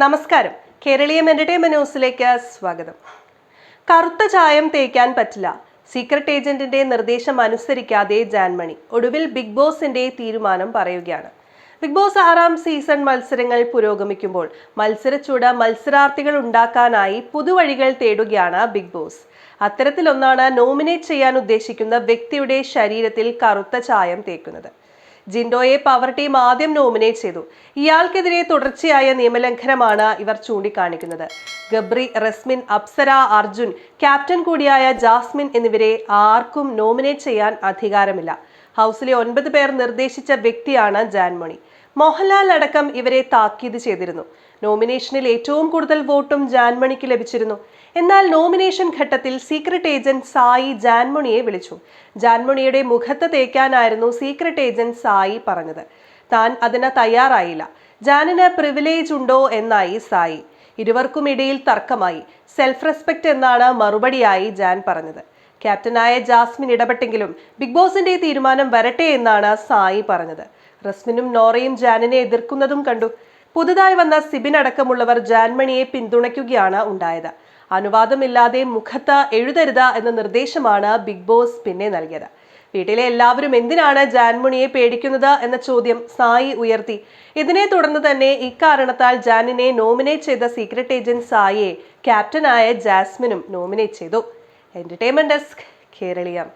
നമസ്കാരം. കേരളീയം എന്റർടൈൻമെന്റ് ന്യൂസിലേക്ക് സ്വാഗതം. കറുത്ത ചായം തേക്കാൻ പറ്റില്ല. സീക്രട്ട് ഏജന്റിന്റെ നിർദ്ദേശം അനുസരിക്കാതെ ജാൻമണി ഒടുവിൽ ബിഗ് ബോസിന്റെ തീരുമാനം പറയുകയാണ്. ബിഗ് ബോസ് ആറാം സീസൺ മത്സരങ്ങൾ പുരോഗമിക്കുമ്പോൾ മത്സരച്ചൂട് മത്സരാർത്ഥികൾ ഉണ്ടാക്കാനായി പുതുവഴികൾ തേടുകയാണ് ബിഗ് ബോസ് അത്തരത്തിലൊന്നാണ് നോമിനേറ്റ് ചെയ്യാൻ ഉദ്ദേശിക്കുന്ന വ്യക്തിയുടെ ശരീരത്തിൽ കറുത്ത ചായം തേക്കുന്നത്. ജിൻഡോയെ പവർ ടീം ആദ്യം നോമിനേറ്റ് ചെയ്തു. ഇയാൾക്കെതിരെ തുടർച്ചയായ നിയമലംഘനമാണ് ഇവർ ചൂണ്ടിക്കാണിക്കുന്നത്. ഗബ്രി റസ്മിൻ അപ്സര അർജുൻ ക്യാപ്റ്റൻ കൂടിയായ ജാസ്മിൻ എന്നിവരെ ആർക്കും നോമിനേറ്റ് ചെയ്യാൻ അധികാരമില്ല. ഹൗസിലെ ഒൻപത് പേർ നിർദ്ദേശിച്ച വ്യക്തിയാണ് ജാൻമണി. മോഹൻലാൽ അടക്കം ഇവരെ താക്കീത് ചെയ്തിരുന്നു. നോമിനേഷനിൽ ഏറ്റവും കൂടുതൽ വോട്ടും ജാൻമണിക്ക് ലഭിച്ചിരുന്നു. എന്നാൽ നോമിനേഷൻ ഘട്ടത്തിൽ സീക്രട്ട് ഏജന്റ് സായി ജാൻമണിയെ വിളിച്ചു. ജാൻമണിയുടെ മുഖത്ത് തേക്കാനായിരുന്നു സീക്രട്ട് ഏജന്റ് സായി പറഞ്ഞത്. താൻ അതിന് തയ്യാറായില്ല. ജാനിന് പ്രിവിലേജ് ഉണ്ടോ എന്നായി സായി. ഇരുവർക്കും ഇടയിൽ തർക്കമായി. സെൽഫ് റെസ്പെക്ട് എന്നാണ് മറുപടിയായി ജാൻ പറഞ്ഞത്. ക്യാപ്റ്റനായ ജാസ്മിൻ ഇടപെട്ടെങ്കിലും ബിഗ് ബോസിന്റെ തീരുമാനം വരട്ടെ എന്നാണ് സായി പറഞ്ഞത്. റസ്മിനും നോറയും ജാനിനെ എതിർക്കുന്നതും കണ്ടു. പുതുതായി വന്ന സിബിൻ അടക്കമുള്ളവർ ജാൻമണിയെ പിന്തുണയ്ക്കുകയാണ് ഉണ്ടായത്. അനുവാദമില്ലാതെ മുഖത്ത് എഴുതരുത് എന്ന നിർദ്ദേശമാണ് ബിഗ് ബോസ് പിന്നെ നൽകിയത്. വീട്ടിലെ എല്ലാവരും എന്തിനാണ് ജാൻമണിയെ പേടിക്കുന്നത് എന്ന ചോദ്യം സായി ഉയർത്തി. ഇതിനെ തുടർന്ന് തന്നെ ഇക്കാരണത്താൽ ജാനിനെ നോമിനേറ്റ് ചെയ്ത സീക്രട്ട് ഏജന്റ് സായിയെ ക്യാപ്റ്റനായ ജാസ്മിനും നോമിനേറ്റ് ചെയ്തു. Entertainment desk Keraleeyam